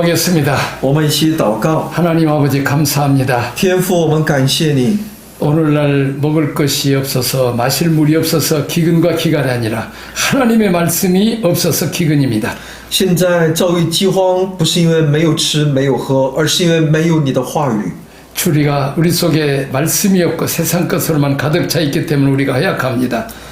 기도하겠습니다. 我们一起祷告， 하나님 아버지 감사합니다. 天父，我们感谢你。 오늘날 먹을 것이 없어서 마실 물이 없어서 기근과 기간이 아니라 하나님의 말씀이 없어서 기근입니다. 现在遭遇饥荒，不是因为没有吃没有喝，而是因为没有你的话语。 우리가 우리 속에 말씀이 없고 세상 것으로만 가득 차 있기 때문에 우리가 허약합니다.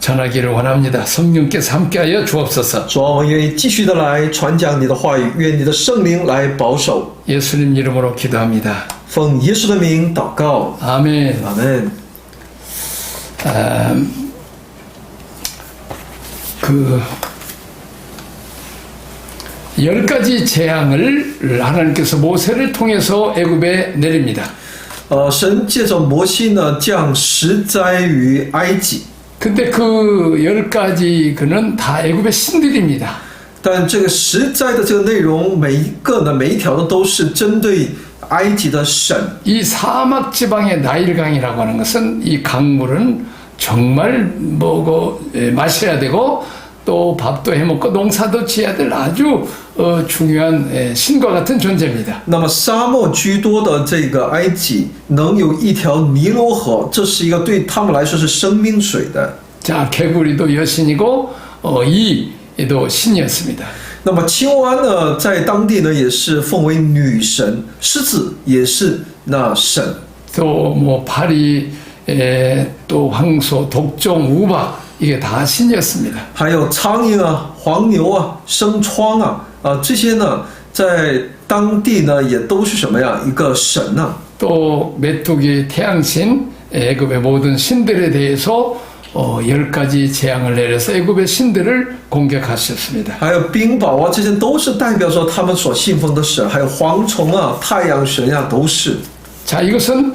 전하기를 원합니다. 성령께서 함께하여 주옵소서. 主啊，我们愿意继续的来传讲你的话语，愿你的圣灵来保守。 예수님 이름으로 기도합니다. 奉耶稣的名祷告， 아멘. 阿门。 그 열 가지 재앙을 하나님께서 모세를 통해서 애굽에 내립니다. 呃，神借着摩西呢，降十灾于埃及， 근데 그 열 가지 그는 다 애굽의 신들입니다. 但这个十灾的这个内容，每一个呢，每一条呢，都是针对埃及的神。 이 사막 지방의 나일강이라고 하는 것은 이 강물은 정말 뭐고 에, 마셔야 되고 또 밥도 해먹고 농사도 지어야 될 아주 어, 중요한 에, 신과 같은 존재입니다. 那么沙漠居多的这个埃及，能有一条尼罗河，这是一个对他们来说是生命水的。 자 개구리도 여신이고 어, 이도 신이었습니다. 那么青蛙呢，在当地呢也是奉为女神，狮子也是那神。 또 뭐 파리 에, 또 황소 독종 우박 이게 다 신이었습니다. 还有苍蝇啊、黄牛啊、生疮啊啊、这些呢，在当地呢也都是什么呀？一个神呐、 또 메뚜기 태양신 애굽의 모든 신들에 대해서 어, 열 가지 재앙을 내려서 애굽의 신들을 공격하셨습니다. 还有冰雹啊，这些都是代表说他们所信奉的神，还有蝗虫啊、太阳神呀、都是。 자 이것은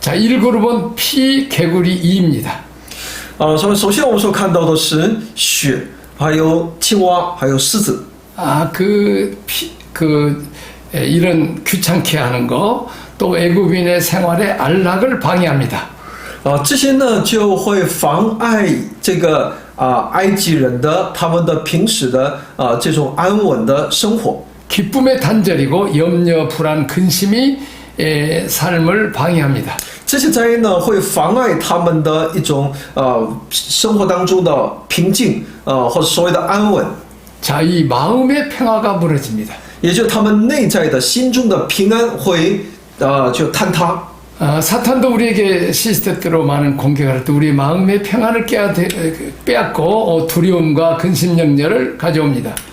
자, 1그룹은 피, 개구리, 이입니다. 啊，首首先我们所看到的是雪，还有青蛙，还有狮子。 아, 그, 피, 그, 에, 이런 귀찮게 하는 거, 또 애굽인의 생활에 안락을 방해합니다. 啊，这些呢就会妨碍这个啊埃及人的他们的平时的啊这种安稳的生活。 기쁨의 단절이고 염려, 불안, 근심이 에, 삶을 방해합니다. 这些灾呢会妨碍他们的一种呃生活当中的平静呃或者所谓的安稳， 자, 이 마음의 평화가 무너집니다. 也就是他们内在的心中的平安会呃就坍塌。 아, 사탄도 우리에게 시스템대로 많은 공격을 할 때 우리 마음의 평안을 깨야 돼- 빼앗고 어, 두려움과 근심 영렬을 가져옵니다.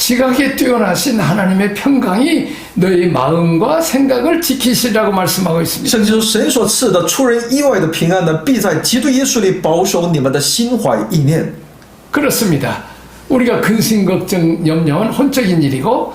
지각에 뛰어나신 하나님의 평강이 너희 마음과 생각을 지키시라고 말씀하고 있습니다. 圣经说，神所赐的出人意外的平安呢，必在基督耶稣里保守你们的心怀意念。 그렇습니다. 우리가 근심 걱정 염려는 혼적인 일이고 어,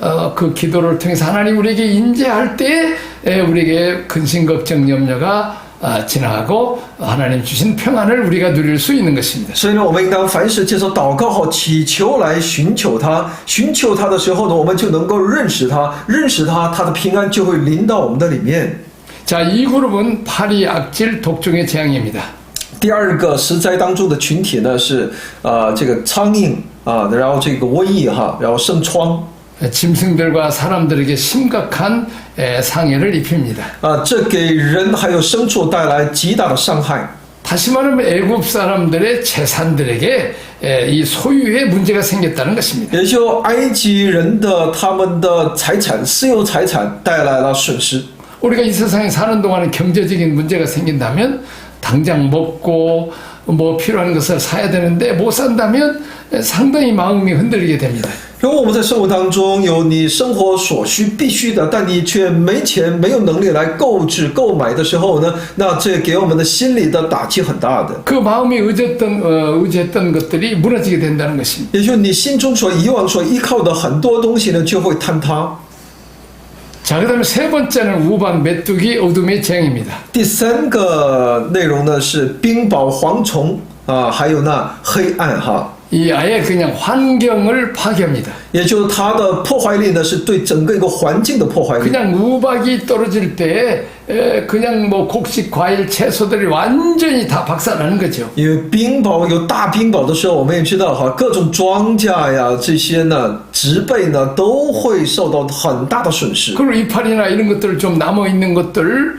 어, 그 기도를 통해서 하나님 우리에게 인재할 때 에, 우리에게 근심 걱정 염려가 아, 지나가고 하나님 주신 평안을 우리가 누릴 수 있는 것입니다. 所以呢，我们应当凡事借着祷告和祈求来寻求他，寻求他的时候呢，我们就能够认识他，认识他，他的平安就会临到我们的里面。 자, 이 그룹은 파리 악질 독종의 재앙입니다. 第二个十灾当中的群体呢是呃这个苍蝇啊，然后这个瘟疫哈，然后生疮 짐승들과 사람들에게 심각한 에, 상해를 입힙니다. 啊，这给人还有牲畜带来极大的伤害。 다시 말하면 애굽 사람들의 재산들에게 에, 이 소유에 문제가 생겼다는 것입니다. 也就埃及人的他们的财产私有财产带来了损失。 우리가 이 세상에 사는 동안에 경제적인 문제가 생긴다면 당장 먹고 뭐 필요한 것을 사야 되는데 못 산다면 상당히 마음이 흔들리게 됩니다. 如果我们在生活当中有你生活所需必须的，但你却没钱、没有能力来购置、购买的时候呢，那这给我们的心理的打击很大的。 그 마음이 의지했던 어, 의지했던 것들이 무너지게 된다는 것입니다. 也就是你心中所以往所依靠的很多东西呢，就会坍塌。 자, 그다음에 세 번째는 우박 메뚜기 어둠의 재앙입니다. 第三个内容呢是冰雹、蝗虫啊，还有那黑暗哈， 이 아예 그냥 환경을 파괴합니다. 也就是它的破坏力呢是对整个一个环境的破坏力。 그냥 우박이 떨어질 때 에, 그냥 뭐 곡식, 과일, 채소들이 완전히 다 박살나는 거죠. 因为冰雹有大冰雹的时候，我们也知道哈，各种庄稼呀这些呢植被呢都会受到很大的损失。 그리고 이파리나 이런 것들 좀 남아 있는 것들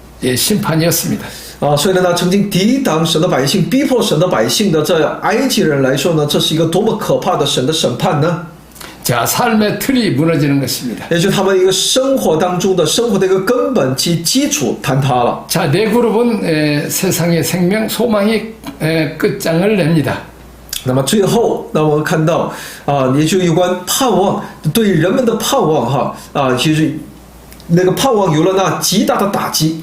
예, 심판이었습니다. 啊，所以呢，他曾经抵挡神的百姓，逼迫神的百姓的这埃及人来说呢，这是一个多么可怕的神的审判呢？ 자, 삶의 틀이 무너지는 것입니다. 也就是他们一个生活当中的生活的一个根本及基础坍塌了。 자, 네 그룹은 에, 세상의 생명, 소망이 에, 끝장을 냅니다. 那么最后，那我们看到啊，也就有关盼望对人们的盼望哈啊，其实那个盼望有了那极大的打击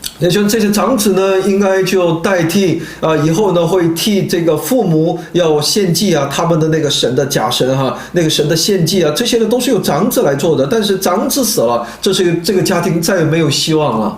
也就这些长子呢，应该就代替啊、以后呢会替这个父母要献祭啊，他们的那个神的假神哈、那个神的献祭啊，这些呢都是由长子来做的。但是长子死了，这是这个家庭再也没有希望了。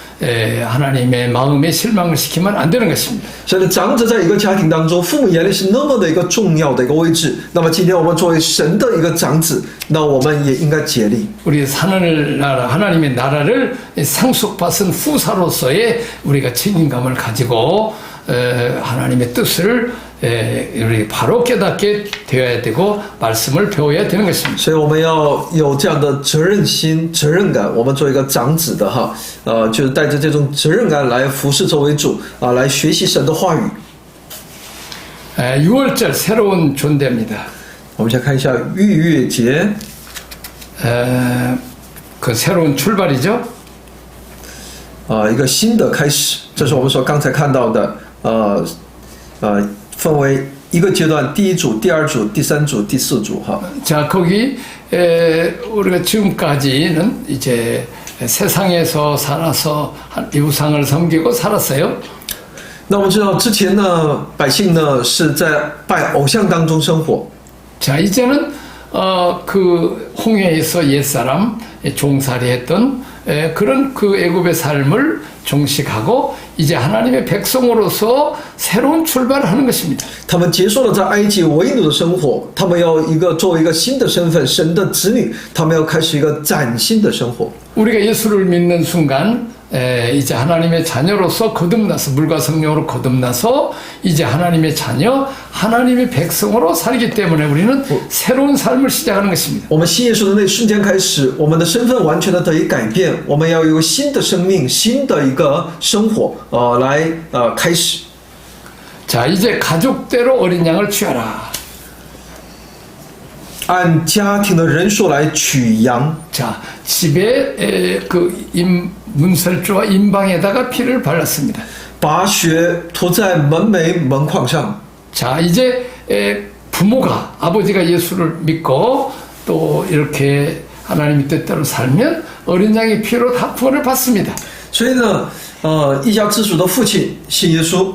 에, 하나님의 마음에 실망을 시키면 안 되는 것입니다. 所以呢，长子在一个家庭当中，父母眼里是那么的一个重要的一个位置。那么今天我们作为神的一个长子，那我们也应该竭力。 우리 하늘 나라 하나님의 나라를 상속받은 후사로서의 우리가 책임감을 가지고 에, 하나님의 뜻을 에, 우리 바로 깨닫게 되어야 되고 말씀을 배워야 되는 것입니다. 所以我们要有这样的责任心、责任感。我们做一个长子的哈，呃，就是带着这种责任感来服侍这位主啊，来学习神的话语。 에, 6월절 새로운 존재입니다. 我们先看一下逾越节 에, 그 새로운 출발이죠. 啊、一个新的开始。这是我们所刚才看到的，呃呃， 分为一个阶段，第一组、第二组、第三组、第四组哈。 자, 거기 에, 우리가 지금까지는 이제 세상에서 살아서 한- 이 우상을 섬기고 살았어요. 那我们知道之前呢，百姓呢是在拜偶像当中生活。 자, 이제는 어, 그 홍해에서 옛사람 종살이했던 에, 그런 그 애굽의 삶을 종식하고 이제 하나님의 백성으로서 새로운 출발을 하는 것입니다. 他们结束了在埃及为奴的生活，他们要一个作为一个新的身份，神的子女，他们要开始一个崭新的生活。 우리가 예수를 믿는 순간 에, 이제 하나님의 자녀로서 거듭나서 물과 성령으로 거듭나서 이제 하나님의 자녀, 하나님의 백성으로 살기 때문에 우리는 새로운 삶을 시작하는 것입니다. 我们信耶稣的那一瞬间开始，我们的身份完全的得以改变，我们要有一个新的生命，新的一个生活，呃，来呃开始。 자, 이제 가족대로 어린 양을 취하라. 按家庭的人数来取羊， 자, 집에 에, 그 임, 문설주와 임방에다가 피를 발랐습니다. 把血涂在门楣门框上。 자, 이제 에, 부모가 아버지가 예수를 믿고 또 이렇게 하나님의 뜻대로 살면 어린 양의 피로 다 구원을 받습니다. 所以呢，呃，一家之主的父亲信耶稣，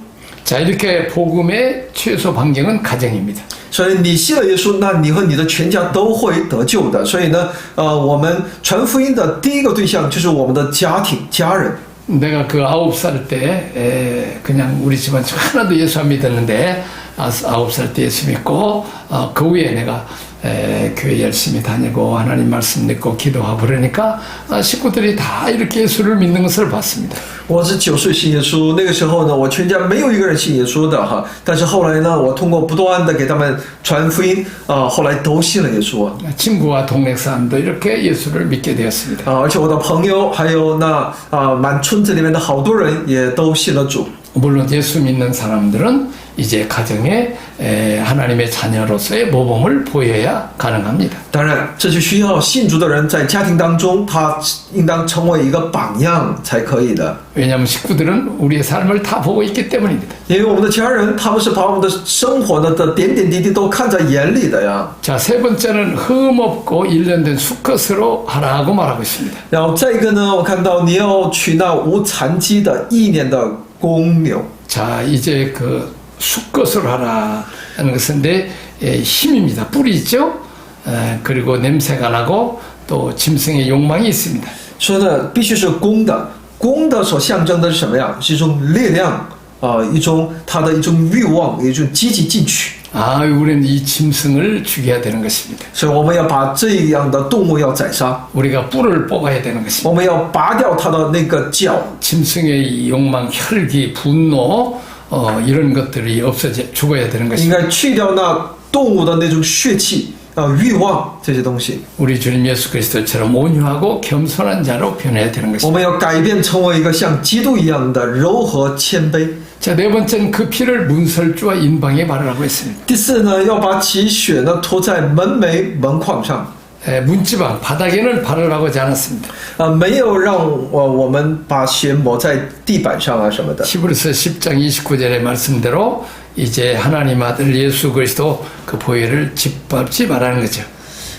자, 이렇게 복음의 최소 반경은 가정입니다. 所以你信了耶稣，那你和你的全家都会得救的。所以呢，呃，我们传福音的第一个对象就是我们的家庭、家人。 내가 그 아홉 살 때, 에, 그냥 우리 집안 하나도 예수 안 믿었는데, 아, 아홉 살 때 예수 믿고, 어, 그 후에 내가 에, 교회 열심히 다니고, 하나님 말씀 듣고, 기도하고 그러니까, 아, 식구들이 다 이렇게 예수를 믿는 것을 봤습니다. 我是九岁信耶稣，那个时候呢，我全家没有一个人信耶稣的哈。但是后来呢，我通过不断的给他们传福音啊、后来都信了耶稣啊。 친구와 동네 사람도 이렇게 예수를 믿게 되었습니다. 而且我的朋友还有那啊、满村子里面的好多人也都信了主。 물론 예수 믿는 사람들은 이제 가정에 에, 하나님의 자녀로서의 모범을 보여야 가능합니다. 当然，这就需要信主的人在家庭当中，他应当成为一个榜样才可以的。 왜냐하면 식구들은 우리의 삶을 다 보고 있기 때문입니다. 因为我们的家人，他们是把我们的生活的的点点滴滴都看在眼里的呀。 자, 세 번째는 흠없고 일련된 수컷으로 하라고 말하고 있습니다. 然后再一个呢，我看到你要娶那无残疾的意念的 公牛。 자, 이제 그 수컷으로 하라는 것은 내 에, 힘입니다. 뿔이 있죠? 에, 그리고 냄새가 나고 또 짐승의 욕망이 있습니다. 说的必须是公的，公的所象征的是什么呀？是一种力量 啊、一种他的一种欲望，一种积极进取。 아, 우리는 이 짐승을 죽여야 되는 것입니다. 所以我们要把这样的动物要宰杀， 우리가 뿔을 뽑아야 되는 것입니다. 我们要拔掉它的那个角， 짐승의 이 욕망, 혈기, 분노 어, 이런 것들이 없어져 죽어야 되는 应 것입니다. 该去掉那动物的那种血气 啊、欲望这些东西。 우리 주님 예수 그리스도처럼 온유하고 겸손한 자로 변해야 되는 我 것입니다. 们要改变成为一个像基督一样的柔和谦卑。 자, 네 번째는 그 피를 문설주와 인방에 바르라고 했습니다. 第四呢，要把其血呢涂在门楣门框上， 에, 문지방 바닥에는 바르라고 하지 않았습니다. 啊、没有让我我们把血抹在地板上啊什么的。 히브리서 10장 29절의 말씀대로 이제 하나님 아들 예수 그리스도 그 보혈을 짓밟지 말라는 거죠.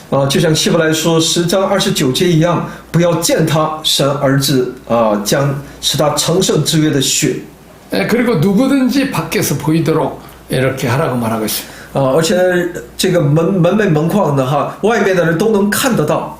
啊，就像希伯来说十章二十九节一样，不要践踏神儿子啊，将使他成圣之约的血 에, 그리고 누구든지 밖에서 보이도록 이렇게 하라고 말하고 있습니다. 啊，而且呢，这个门门楣门框的哈，外面的人都能看得到。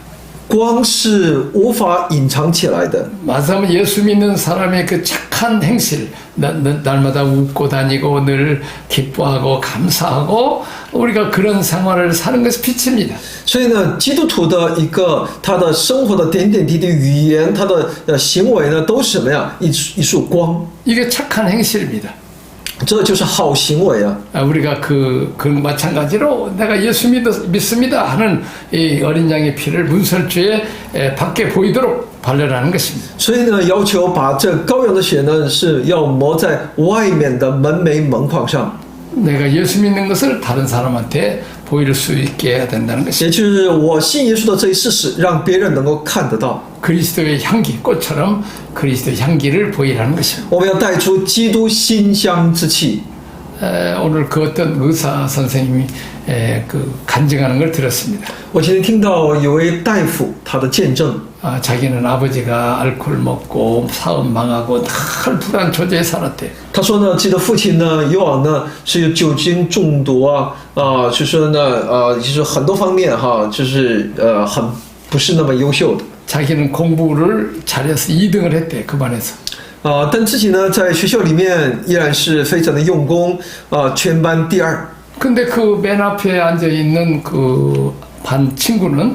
光是无法隐藏起来的。 말하자면 예수 믿는 사람의 그 착한 행실, 나- 나- 날마다 웃고 다니고 늘 기뻐하고 감사하고 우리가 그런 생활을 사는 것이 빛입니다. 所以呢，基督徒的一个他的生活的点点滴滴、语言、他的呃行为呢，都是什么呀？一一束光， 이게 착한 행실입니다. 这就是好行为啊。 아, 우리가 그, 그 마찬가지로 내가 예수 믿, 믿습니다 하는 이 어린 양의 피를 문설주에 에, 밖에 보이도록 발려라는 것입니다. 所以呢，要求把这羔羊的血呢，是要抹在外面的门楣门框上， 내가 예수 믿는 것을 다른 사람한테 보일 수 있게 해야 된다는 것입니다. 也就是我信耶稣的这一事实，让别人能够看得到。 그리스도의 향기, 꽃처럼 그리스도의 향기를 보이라는 것입니다. 我们要带出基督馨香之气。 에, 오늘 그 어떤 의사 선생님이 에, 그 간증하는 걸 들었습니다. 我今天听到有位大夫他的见证， 아, 자기는 아버지가 알코올 먹고 사업 망하고 늘 불안 조제에 살았대. 他说呢，自己的父亲呢，以往呢是有酒精中毒啊，啊、就说呢，呃，就是很多方面哈，就是呃，很不是那么优秀的。 자기는 공부를 잘해서 2등을 했대 그 반에서. 啊、但自己呢，在学校里面依然是非常的用功，啊、全班第二。 근데 그 맨 앞에 앉아 있는 그 반 친구는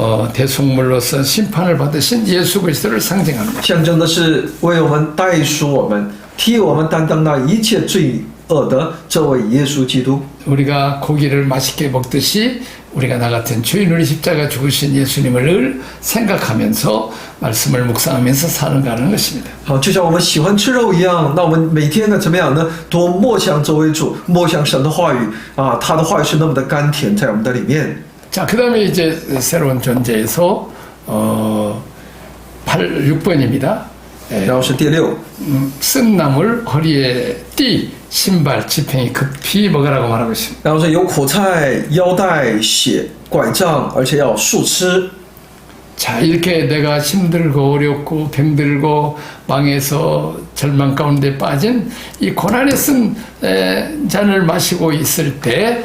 어, 대속물로서 심판을 받으신 예수 그리스도를 상징합니다. 象征的是为我们代赎我们，替我们担当那一切罪恶的这位耶稣基督。 우리가 고기를 맛있게 먹듯이 우리가 나 같은 주인으로 십자가 죽으신 예수님을 늘 생각하면서 말씀을 묵상하면서 살아가는 것입니다. 好，就像我们喜欢吃肉一样，那我们每天呢怎么样呢？多默想这位主，默想神的话语啊，他的话语是那么的甘甜在我们的里面。 자, 그 다음에 이제 새로운 존재에서 어, 8, 6번입니다. 然后是第六， 음, 쓴 나물 허리에 띠 신발 지팽이 급히 먹으라고 말하고 있습니다. 然后是有苦菜、腰带、血、拐杖，而且要速吃。 자, 이렇게 내가 힘들고 어렵고 병들고 망해서 절망 가운데 빠진 이 고난에 쓴 에, 잔을 마시고 있을 때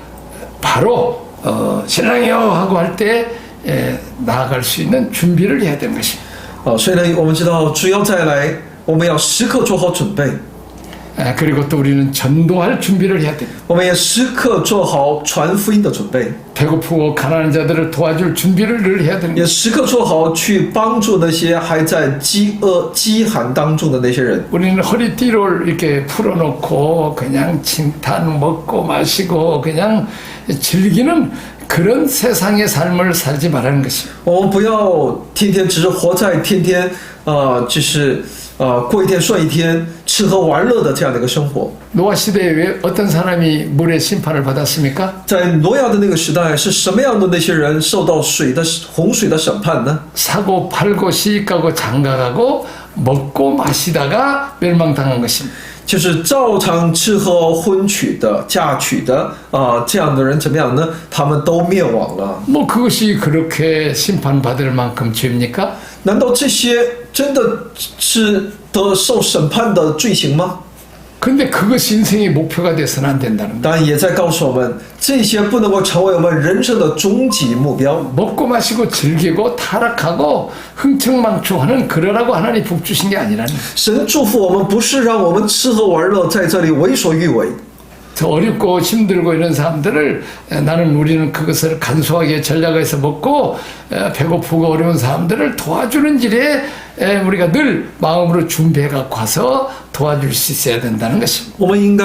바로, 어, 신랑이요 하고 할 때, 에, 나아갈 수 있는 준비를 해야 되는 것입니다. 啊，所以呢，我们知道主要再来，我们要时刻做好准备， 에, 그리고 또 우리는 전도할 준비를 해야 됩니다. 我们也时刻做好传福音的准备， 배고프고 가난한 자들을 도와줄 준비를 늘 해야 됩니다. 也时刻做好去帮助那些还在饥饿、饥寒当中的那些人。 우리는 허리띠를 이렇게 풀어놓고 그냥 칭탄 먹고 마시고 그냥 즐기는 그런 세상의 삶을 살지 말라는 것입니다. 我们不要天天只是活在天天呃，就是呃 过一天算一天，吃喝玩乐的这样的一个生活。 노아 시대에 왜 어떤 사람이 물의 심판을 받았습니까? 在挪亚的那个时代，是什么样的那些人受到水的洪水的审判呢？ 사고 팔고 시집가고 장가가고 먹고 마시다가 멸망당한 것입니다. 就是照常吃喝婚娶的、嫁娶的啊、这样的人怎么样呢？他们都灭亡了。 뭐 그것이 그렇게 심판받을 만큼 죄입니까? 难道这些 真的是得受审判的罪行吗？ 근데 그것이 인생의 목표가 돼서는 안 된다는 거. 当然也在告诉我们，这些不能够成为我们人生的终极目标。 먹고 마시고 즐기고 타락하고 흥청망청하는 그러라고 하나님 복 주신 게 아니라니. 神祝福我们，不是让我们吃喝玩乐，在这里为所欲为。 더 어렵고 힘들고 이런 사람들을 에, 나는 우리는 그것을 간소하게 전략해서 먹고 에, 배고프고 어려운 사람들을 도와주는 일에 에, 우리가 늘 마음으로 준비해 갖고 와서 도와줄 수 있어야 된다는 것입니다. 我们应该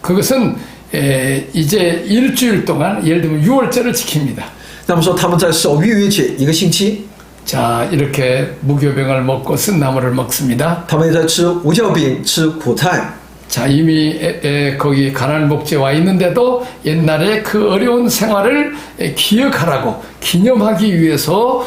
그것은 에, 이제 일주일 동안 예를 들면 6월절을 지킵니다. 那么说他们在守逾越节一个星期， 자, 이렇게 무교병을 먹고 쓴 나물을 먹습니다. 他们也在吃无酵饼，吃苦菜。 자, 이미 에, 에, 거기 가난 목재 와 있는데도 옛날에 그 어려운 생활을 에, 기억하라고 기념하기 위해서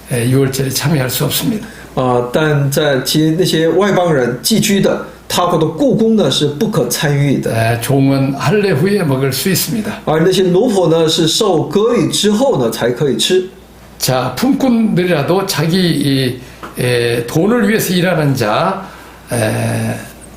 6월절에 참여할 수 없습니다. 啊、但在其实那些外邦人寄居的，他国的故宫呢是不可参与的， 에, 종은 할례 후에 먹을 수 있습니다. 而那些奴仆呢是受割礼之后呢才可以吃。 자, 품꾼들이라도 자기 이, 에, 돈을 위해서 일하는 자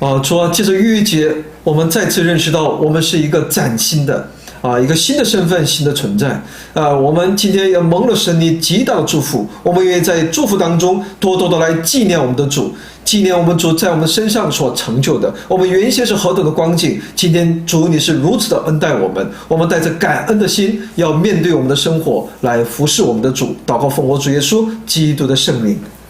啊，主啊，借着逾越节，我们再次认识到我们是一个崭新的啊，一个新的身份、新的存在。啊，我们今天也蒙了神你极大的祝福，我们愿意在祝福当中多多的来纪念我们的主，纪念我们主在我们身上所成就的。我们原先是何等的光景，今天主你是如此的恩待我们，我们带着感恩的心，要面对我们的生活，来服侍我们的主。祷告奉我主耶稣基督的圣灵，